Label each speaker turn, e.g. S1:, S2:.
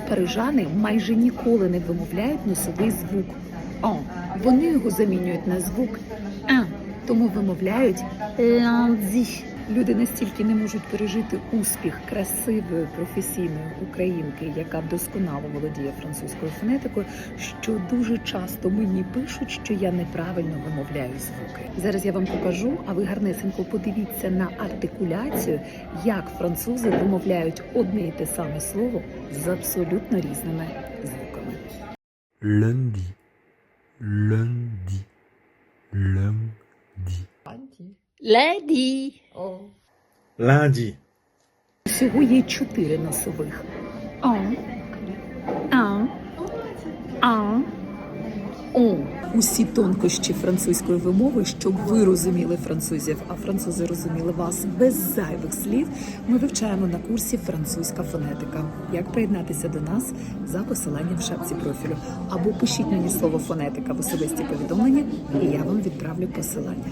S1: Парижани майже ніколи не вимовляють носовий звук О. Вони його замінюють на звук А, тому вимовляють ланзі. Люди настільки не можуть пережити успіх красивої професійної українки, яка досконало володіє французькою фонетикою, що дуже часто мені пишуть, що я неправильно вимовляю звуки. Зараз я вам покажу, а ви гарнесенько подивіться на артикуляцію, як французи вимовляють одне і те саме слово з абсолютно різними звуками.
S2: lundi, lundi, lundi.
S1: Леді!
S3: Lundi,
S1: Всього є чотири носових. А, а, а, о. Усі тонкощі французької вимови, щоб ви розуміли французів, а французи розуміли вас без зайвих слів. Ми вивчаємо на курсі французька фонетика. Як приєднатися до нас за посиланням в шапці профілю або пишіть мені слово фонетика в особисті повідомлення, і я вам відправлю посилання.